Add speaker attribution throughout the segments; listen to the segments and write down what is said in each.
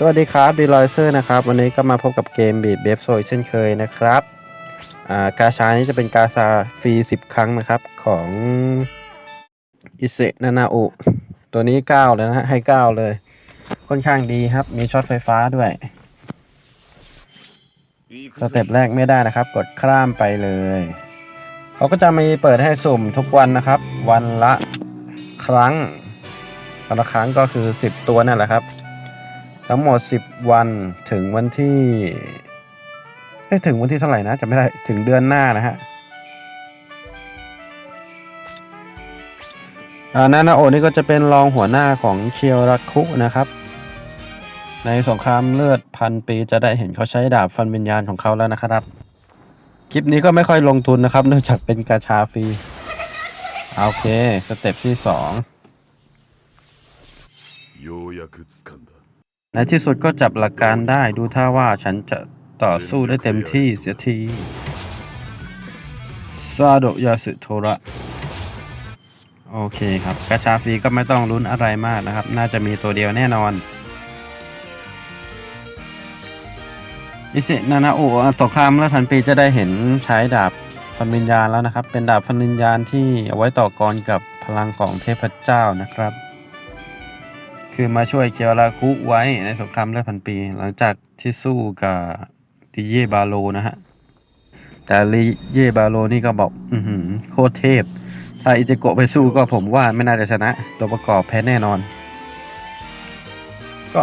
Speaker 1: สวัสดีครับดีลอยเซอร์นะครับ วันนี้ก็มาพบกับเกมบีดเบฟโซเช่นเคยนะครับอ่ากาชานี้จะเป็นกาชาฟรี 10 ครั้งนะครับของอิเซนานาอุตัวนี้ 9 เลยนะฮะให้ 9 เลย ค่อนข้างดีครับ มีช็อตไฟฟ้าด้วย สเต็ปแรกไม่ได้นะครับ กดข้ามไปเลย เขาก็จะมีเปิดให้สุ่มทุกวันนะครับ วันละครั้งวันละครั้งก็คือ 10 ตัวนั่นแหละครับ ทั้งหมด 10 วันถึงวันที่ได้ถึงวันที่เท่าไหร่นะจะไม่ได้ถึงเดือนหน้านะฮะนานาโอนี่ก็จะเป็นรองหัวหน้าของเคียวรักคุนะครับ ในสงครามเลือดพันปีจะได้เห็นเขาใช้ดาบฟันวิญญาณของเขาแล้วนะครับ คลิปนี้ก็ไม่ค่อยลงทุนนะครับ เนื่องจากเป็นกาชาฟรี โอเค สเต็ปที่
Speaker 2: สอ2
Speaker 1: ในที่สุดก็จับหลักการได้ดูท่าว่าฉันจะต่อสู้ได้เต็มที่เสียทีซาโดยาสึโทระ โอเคครับกระชาฟรีก็ไม่ต้องลุ้นอะไรมากนะครับ น่าจะมีตัวเดียวแน่นอน อิสินานาโอะสงครามและพันปีจะได้เห็นใช้ดาบฟันวิญญาณแล้วนะครับ เป็นดาบฟันวิญญาณที่เอาไว้ต่อกรกับพลังของเทพเจ้านะครับ คือมาช่วยเคียวราคุไว้ในสงครามเลือดพันปี หลังจากที่สู้กับลิเยบาโลนะฮะ แต่ลิเยบาโลนี่ก็บอก อืโคตรเทพ ถ้าอิเจโกะไปสู้ก็ผมว่าไม่น่าจะชนะ ตัวประกอบแพ้แน่นอน ก็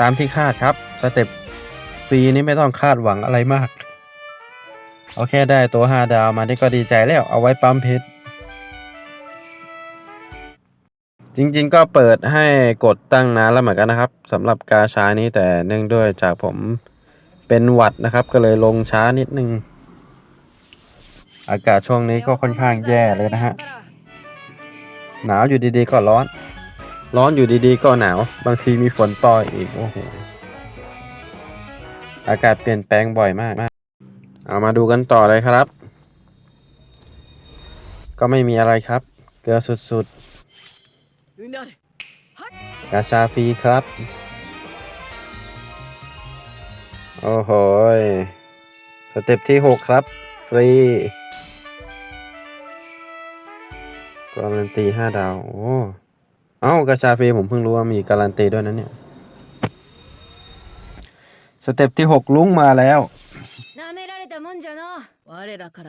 Speaker 1: ตามที่คาดครับ สเต็ปฟรีนี่ไม่ต้องคาดหวังอะไรมากเอาแค่ได้ตัว 5 ดาวมาได้ก็ดีใจแล้วเอาไว้ปั๊มเพชร จริงๆก็เปิดให้กดตั้งนานแล้วเหมือนกันนะครับสำหรับกาชานี้แต่เนื่องด้วยจากผมเป็นหวัดนะครับ ก็เลยลงช้านิดนึง อากาศช่วงนี้ก็ค่อนข้างแย่เลยนะฮะ หนาวอยู่ดีๆก็ร้อน ร้อนอยู่ดีๆก็หนาว บางทีมีฝนต่อยอีกโอ้โหอากาศเปลี่ยนแปลงบ่อยมากเอามาดูกันต่อเลยครับ ก็ไม่มีอะไรครับ เกลือสุดๆ กาชาฟรีครับ โอ้โหสเต็ปที่ 6 ครับ ฟรีการันตี 5 ดาว โอ้ เอ้ากาชาฟรีผมเพิ่งรู้ว่ามีการันตีด้วยนะเนี่ย สเต็ปที่ 6 ลุ้งมาแล้ว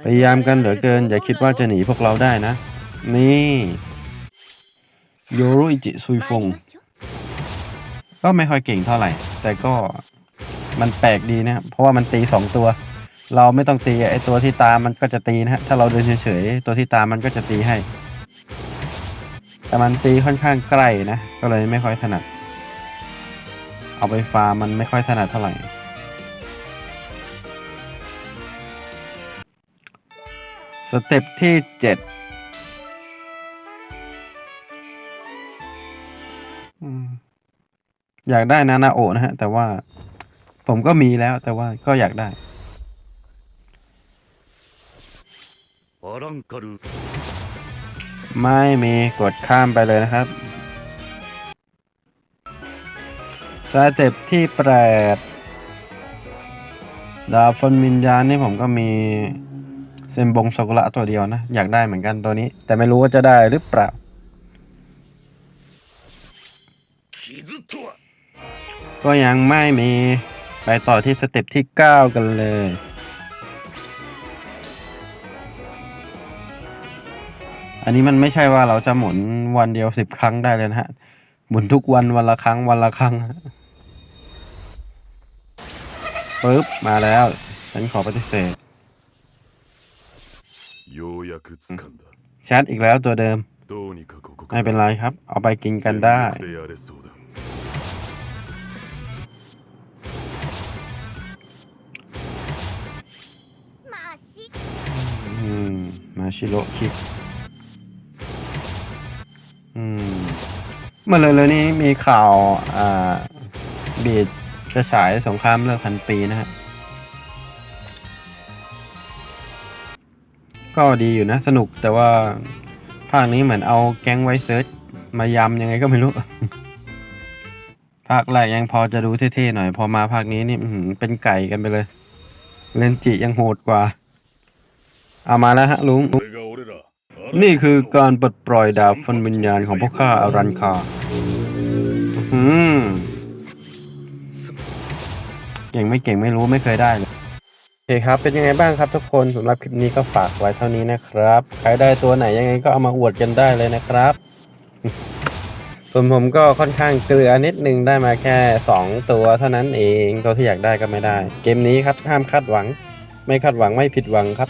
Speaker 1: พยายามกันเหลือเกิน อย่าคิดว่าจะหนีพวกเราได้นะ นี่ โยโรอิจิซุยฟง ก็ไม่ค่อยเก่งเท่าไหร่ แต่ก็มันแปลกดีนะเพราะว่ามันตี 2 ตัว เราไม่ต้องตีไอตัวที่ตามมันก็จะตีนะฮะถ้าเราเดินเฉยๆตัวที่ตามมันก็จะตีให้ แต่มันตีค่อนข้างใกล้นะ ก็เลยไม่ค่อยถนัด เอาไปฟาร์มมันไม่ค่อยถนัดเท่าไหร่สเต็ปที่ 7 อยากได้นานาโอนะฮะ แต่ว่าผมก็มีแล้ว แต่ว่าก็อยากได้ไม่มีกดข้ามไปเลยนะครับสเต็ปที่แปดดาฟนวิญญาณนี่ผมก็มีเซมบงสกุระตัวเดียวนะ อยากได้เหมือนกันตัวนี้ แต่ไม่รู้ว่าจะได้หรือเปล่า ก็ยังไม่มีไปต่อที่สเต็ปที่ 9 กันเลย อันนี้มันไม่ใช่ว่าเราจะหมุนวันเดียว 10 ครั้งได้เลยนะฮะ หมุนทุกวันวันละครั้งวันละครั้งปึ๊บ มาแล้ว ฉันขอปฏิเสธชัดอีกแล้วตัวเดิม ไม่เป็นไรครับ เอาไปกินกันได้าชิโร่คิกอืมเมื่อเลยๆนี้มีข่าวอ่าบีดจะฉายสงครามเลิกพันปีนะฮะก็ดีอยู่นะสนุกแต่ว่าภาคนี้เหมือนเอาแก๊งไวเซิร์ชมายำยังไงก็ไม่รู้ ภาคแรกยังพอจะดูเท่ๆหน่อย พอมาภาคนี้นี่อื้อหือเป็นไก่กันไปเลย เลนจิยังโหดกว่า เอามาแล้วฮะลุง นี่คือการปลดปล่อยดาบฟันวิญญาณของพวกข้าอารันคาอืมเก่งไม่เก่งไม่รู้ไม่เคยได้เลยโอเคครับ เป็นยังไงบ้างครับทุกคนสำหรับคลิปนี้ก็ฝากไว้เท่านี้นะครับ ใครได้ตัวไหนยังไงก็เอามาอวดกันได้เลยนะครับ ส่วนผมก็ค่อนข้างเกลือนิดนึงได้มาแค่ 2 ตัวเท่านั้นเองตัวที่อยากได้ก็ไม่ได้ เกมนี้ครับห้ามคาดหวัง ไม่คาดหวังไม่ผิดหวังครับ